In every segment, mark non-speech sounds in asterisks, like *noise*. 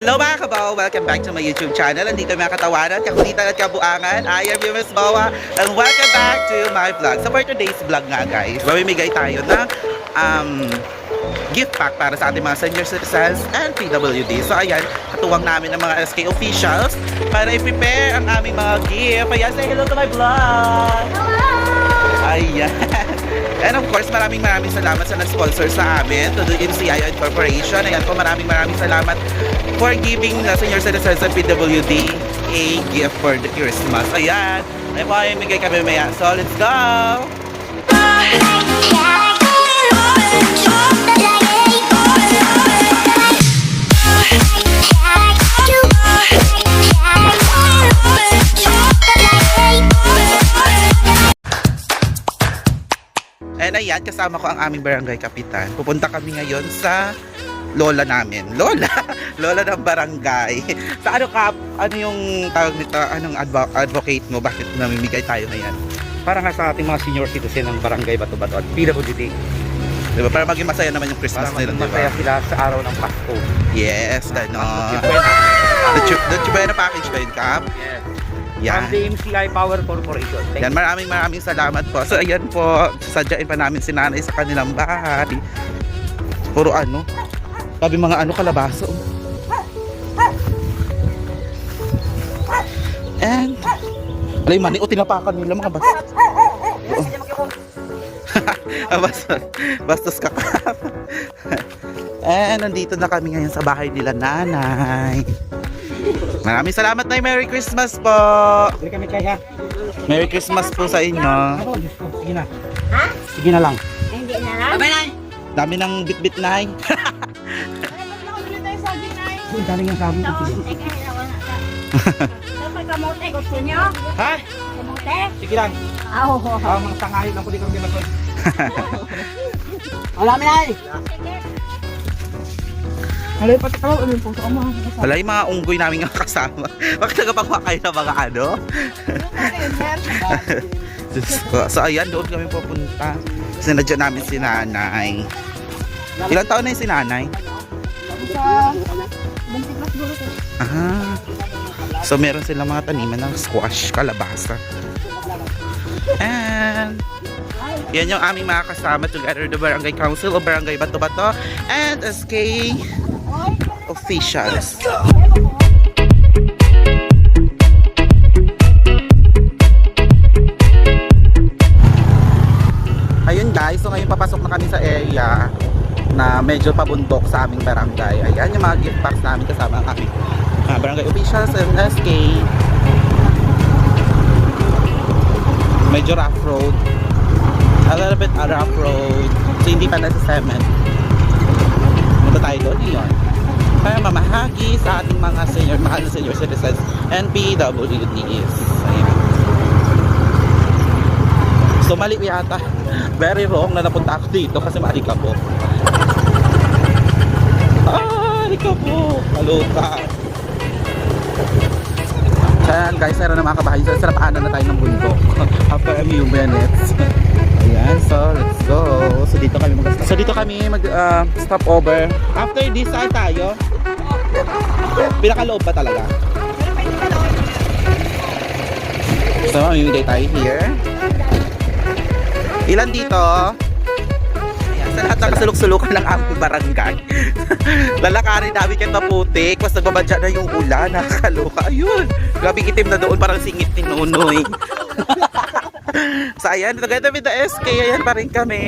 Hello mga kabaw! Welcome back to my YouTube channel. Andito mga katawanan, kakulitan at kabuangan. I am your Miss Bawa and welcome back to my vlog. So for today's vlog nga guys, mamimigay tayo ng um, gift pack para sa ating mga senior citizens and PWD. So ayan, katuwang namin ng mga SK officials para i-prepare ang aming mga gift. Ayan, say hello to my vlog! Ayan. *laughs* And of course, maraming maraming salamat sa nag-sponsor sa amin to the MCI Corporation. Ayan po, maraming maraming salamat for giving the senior citizens of PWD a gift for the Christmas. Ayan. Ay po, ay bigay kami maya. So, let's go! And ayan, kasama ko ang aming barangay kapitan. Pupunta kami ngayon sa lola namin. Lola! *laughs* lola ng barangay. Sa ano ka, ano yung tawag nito, anong advo- advocate mo? Bakit namimigay tayo ngayon? para nga sa ating mga senior citizen ng barangay Bato-Bato at PWD. Diba? Para maging masaya naman yung Christmas Para nila, diba? masaya sila sa araw ng Pasko. Yes, ganon. The, chu- the Chubena package ba yun, Kap? Yes. Yan. From the MCI Power Corporation. Thank Yan, maraming maraming salamat po. So, ayan po, sadyain pa namin si nanay sa kanilang bahay. Puro ano, sabi mga ano, kalabaso. And, alay mani, o tinapakan nila mga bas. *laughs* Ah, bastos, bastos ka ka. *laughs* And, nandito na kami ngayon sa bahay nila nanay. Maraming salamat na Merry Christmas po! Hindi kami kaya. Merry Christmas po sa inyo. Sige na. Ha? Sige na lang. Hindi na lang. Dami ng bit-bit na Ang dami yung sabi ko. Sige. Dapat kamote, gusto nyo? Ha? Kamote? Sige lang. Ah, oo. oo. Ah, mga tangahin lang po di kami ginagawa. Wala mo na eh. Alay, pati ka ano yung puso ka. Wala yung mga unggoy namin nga kasama. *laughs* Bakit nagpakuha kayo ng mga ano? *laughs* So ayan, doon kami pupunta. Sinadya namin si nanay. Ilang taon na yung si nanay? Sa... Buntik mas gulo ko. Ah. So meron silang mga taniman ng squash, kalabasa. And yan yung aming mga kasama together the Barangay Council o Barangay Bato-Bato and SK officials. Ayun guys, so ngayon papasok na kami sa area na medyo pabundok sa aming barangay. Ayan yung mga gift packs namin kasama ang aming mga barangay officials and SK. Medyo rough road. A little bit a rough road. So hindi pa nasa cement. Punta tayo doon yun. Para mamahagi sa ating mga senior, mahal na senior citizens and PWDs. Ayan. So mali yata. Very wrong na napunta ako dito kasi mali ka po. Ah, mali ka po. Maluta. Ayan guys, meron na mga kabahay. So, sarapaanan na tayo ng bundok. *laughs* After a few minutes. Ayan, so let's go. So dito kami mag So dito kami mag uh, stop over. After this, saan tayo? Pinakaloob pa talaga? So, mamimigay tayo here. Ilan dito? Sa lahat ng kasulok-sulukan ng aming barangay. *laughs* Lalakarin namin kahit maputik. Mas nagbabadya na yung ulan. Nakakaloka. Ayun. Grabe itim na doon. Parang singit ni Nunoy. *laughs* so ayan, together with the SK, ayan pa rin kami.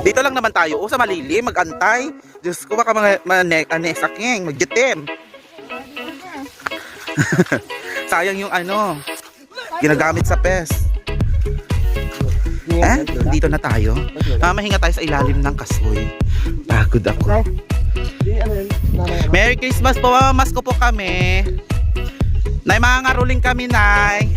Dito lang naman tayo. O sa malili, magantay. Diyos ko, baka mga manek, anesaking, magjitim. *laughs* Sayang yung ano, ginagamit sa pes. Eh, dito na tayo. Ah, mahinga tayo sa ilalim ng kasoy. Pagod ako. Merry Christmas po, mamamas ko po kami. Nay, mga ngaruling kami, Nay.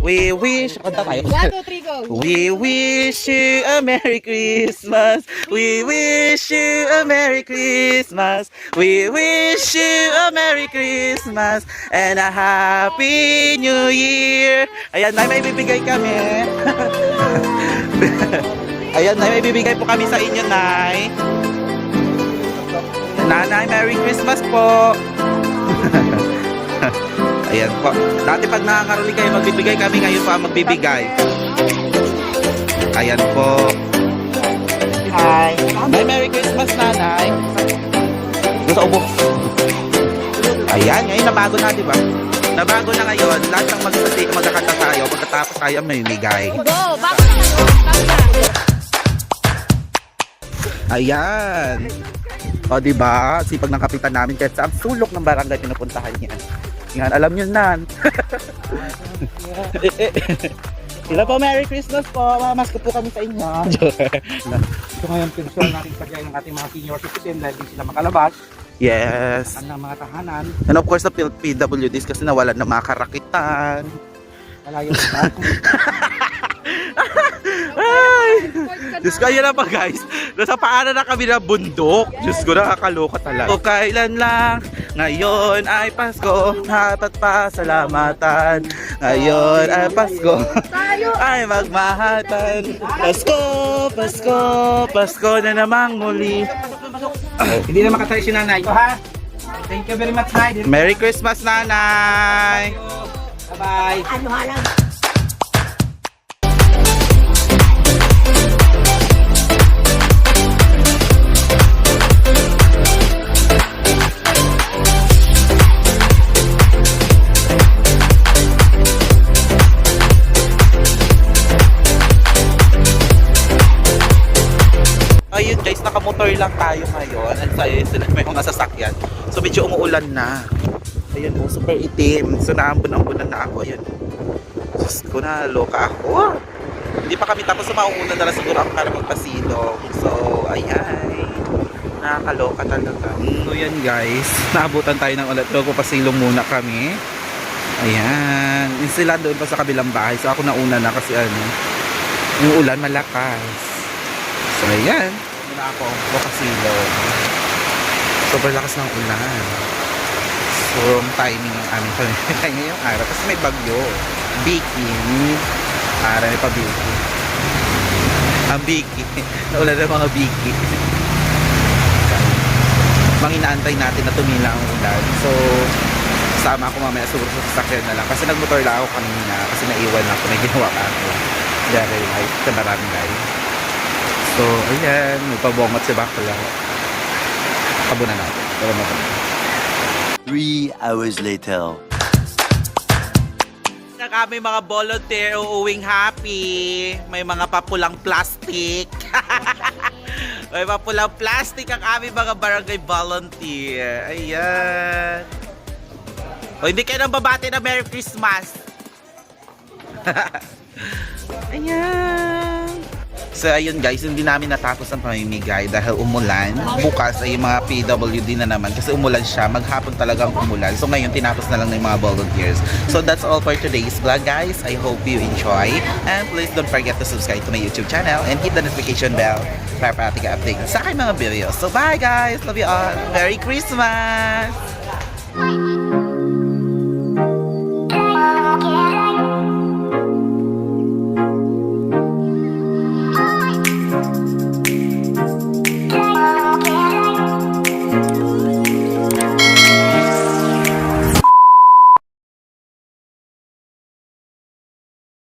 We wish, kanta tayo. One, two, three, go. *laughs* We wish you a Merry Christmas. We wish you a Merry Christmas. We wish you a Merry Christmas and a Happy New Year. Ayan, Nay, may bibigay kami. *laughs* Ayan, Nay, may bibigay po kami sa inyo, Nay. Nanay, Merry Christmas po! Ayan po. Dati pag nakakaroling kayo, magbibigay kami. Ngayon pa ang magbibigay. Ayan po. Hi. Nay, Merry Christmas, nanay. Doon sa ubo. Ayan, ngayon nabago na, di ba? Nabago na ngayon. Lahat ng magsati, magkakanta tayo. Pagkatapos tayo may bigay. Go, back na na. Ayan. O, di ba? Sipag ng kapitan namin kahit sa sulok ng barangay pinupuntahan niya. Yan, alam niyo nan. Sila *laughs* po, Merry Christmas po. Mamas ko po kami sa inyo. *laughs* Ito ngayon, pinsual natin pagyay ng ating mga senior citizen dahil di sila makalabas. yes. Ang ng mga tahanan. And of course, sa P- PWDs kasi nawalan na mga karakitan. Malayo sila. *laughs* Ay! Diyos ko, yun na pa guys. Nasa paanan na kami ng bundok. Diyos ko, nakakaloka talaga. O kailan lang, ngayon ay Pasko, dapat pa salamatan. Ngayon ay Pasko, *laughs* ay magmahatan. Pasko, Pasko, Pasko na namang muli. *coughs* Hindi na makatayo si nanay. Ito ha. Thank you very much, Nay. Merry Christmas, nanay! Bye-bye. Ano halang? Guys, nakamotor lang tayo ngayon. Ang sayo sila may mga sasakyan. So medyo umuulan na. Ayun po, super itim. So naambon-ambunan na ako. Ayun. Diyos ko na, loka ako. Hindi pa kami tapos mauuna na lang siguro ako para magpasilong. So, ayan. Nakakaloka talaga. So yan guys, naabutan tayo ng ulat. So pasilong muna kami. Ayan. Yung sila doon pa sa kabilang bahay. So ako nauna na kasi ano, yung ulan malakas. So, ayan. Muna ako. Wakasilo. Sobrang lakas ng ulan. So, timing yung aming pamimigay *laughs* ngayong araw. Kasi may bagyo. Bikin. Araw may pabiki. Ang biki. *laughs* Naulan ng mga biki. Manginaantay natin na tumila ang ulan. So, sama ako mamaya siguro sa sasakyan na lang. Kasi nagmotor lang ako kanina. Kasi naiwan ako. May ginawa pa ako. Very light. Sa barangay. So, ayan, may pabongot si Bakla. Tabo na natin. Tabo na natin. Three hours later. Na kami mga volunteer uuwing happy. May mga papulang plastic. *laughs* may papulang plastic ang aming mga barangay volunteer. Ayan. O, hindi kayo nang babati na Merry Christmas. *laughs* Ayan. So ayun guys, hindi namin natapos ang pamimigay dahil umulan. Bukas ay mga PWD na naman kasi umulan siya. Maghapon talagang umulan. So ngayon tinapos na lang ng mga volunteers. So that's all for today's vlog guys. I hope you enjoy. And please don't forget to subscribe to my YouTube channel and hit the notification bell para parati ka update sa aking mga videos. So bye guys! Love you all! Merry Christmas! Ay,